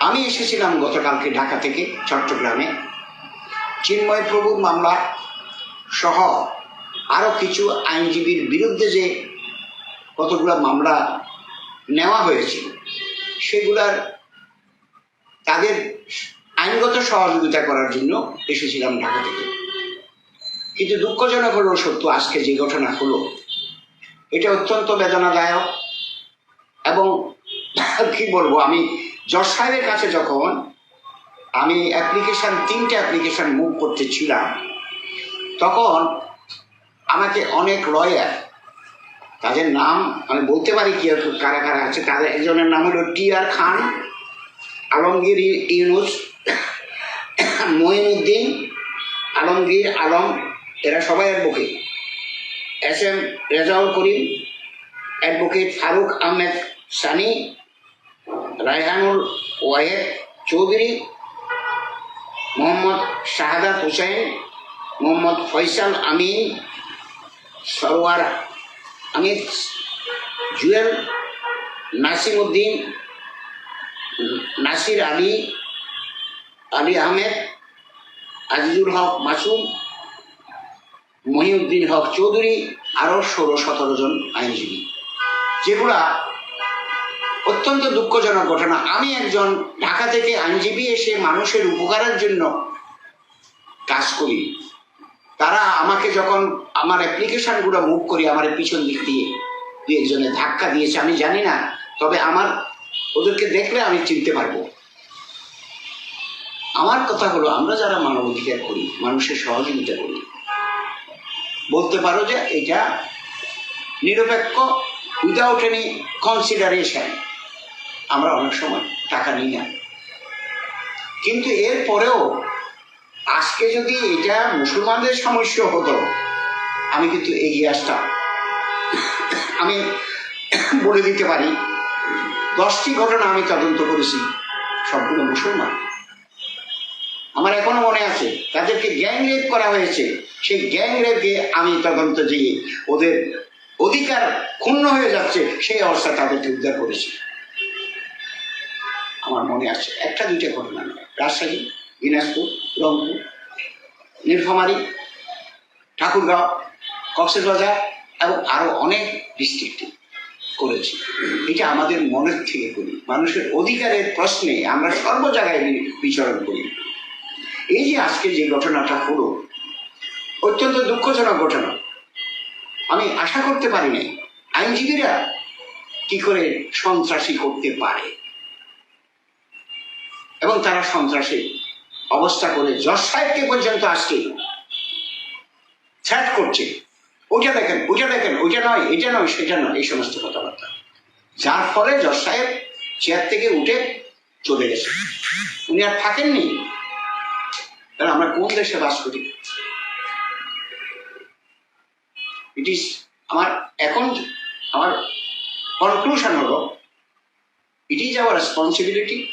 আমি এসেছিলাম গতকালকে ঢাকা থেকে চট্টগ্রামে। চিন্ময় প্রভুর মামলা সহ আরও কিছু আইনজীবীর বিরুদ্ধে যে কতগুলো মামলা নেওয়া হয়েছিল সেগুলার তাদের আইনগত সহযোগিতা করার জন্য এসেছিলাম ঢাকা থেকে। কিন্তু দুঃখজনক হলো সত্য, আজকে যে ঘটনা হলো, এটা অত্যন্ত বেদনাদায়ক এবং কি বলব, আমি জজ সাহেবের কাছে যখন আমি অ্যাপ্লিকেশন তিনটে অ্যাপ্লিকেশন মুভ করতেছিলাম, তখন আমাকে অনেক লয়ার তাদের নাম আমি বলতে পারি কি কারা কারা আছে, তাদের একজনের নাম হলো টি আর খান, আলমগীর ইউনুস মঈনুদ্দিন আলমগীর আলম, এরা সবাই advocate S M Rezaul Karim advocate Faruk Ahmed Sani Raihanul Wahed Chowdhury, Mohammad Shahadat Hussain, Mohammad Faisal Amin, Sarwar Amid Jewel Nasim Uddin Nasir Ali Ali Ahmed, Azizul Haque Masum, Mohiuddin Haque Chowdhury, আরও ষোলো সতেরো জন আইনজীবী। যেগুলা অত্যন্ত দুঃখজনক ঘটনা। আমি একজন ঢাকা থেকে আইনজীবী এসে মানুষের উপকারের জন্য কাজ করি। তারা আমাকে যখন আমার অ্যাপ্লিকেশনগুলো মুভ করি আমার পিছন দিক দিয়ে দু একজনে ধাক্কা দিয়েছে, আমি জানি না, তবে আমার, ওদেরকে দেখলে আমি চিনতে পারব। আমার কথা হলো, আমরা যারা মানবাধিকার করি, মানুষের সহযোগিতা করি, বলতে পারো যে এটা নিরপেক্ষ উইদাউট এনি কনসিডারেশন আমরা অনেক সময় টাকা নিই না। কিন্তু এর পরেও আজকে যদি এটা মুসলমানদের সমস্যা হতো, আমি কিন্তু এগিয়ে আসতাম। আমি বলে দিতে পারি, দশটি ঘটনা আমি তদন্ত করেছি, সবগুলো মুসলমান। আমার এখনও মনে আছে, তাদেরকে গ্যাং রেপ করা হয়েছে। সেই গ্যাং রেপে আমি তদন্ত দিয়ে ওদের অধিকার ক্ষুণ্ণ হয়ে যাচ্ছে, সেই অবস্থা তাদেরকে উদ্ধার করেছি। আমার মনে আছে একটা, দুইটা ঘটনা নয় রাজশাহী, দিনাজপুর, রংপুর, নীলফামারী, ঠাকুরগাঁও কক্সবাজার এবং আরও অনেক ডিস্ট্রিক্টে করেছি। এটা আমাদের মনের থেকে করি মানুষের অধিকারের প্রশ্নে আমরা সর্ব জায়গায় বিচরণ করি। এই যে আজকে যে ঘটনাটা হলো, অত্যন্ত দুঃখজনক ঘটনা। আমি আশা করতে পারি নাই। আইনজীবীরা কি করে সন্ত্রাসী করতে পারে? এবং তারা সন্ত্রাসী। অবস্থা করে জজ সাহেবকে পর্যন্ত আজকে থ্যাট করছে। ওইটা দেখেন ওইটা দেখেন, ওইটা নয়, এটা নয়, সেটা নয়, এই সমস্ত কথাবার্তা। যার ফলে জজ সাহেব চেয়ার থেকে উঠে চলে গেছে। উনি আর থাকেননি। তাহলে আমরা কোন দেশে বাস করি? ইট ইজ আমার এখন আমার কনক্লুশন হলো ইট ইজ আওয়ার রেসপন্সিবিলিটি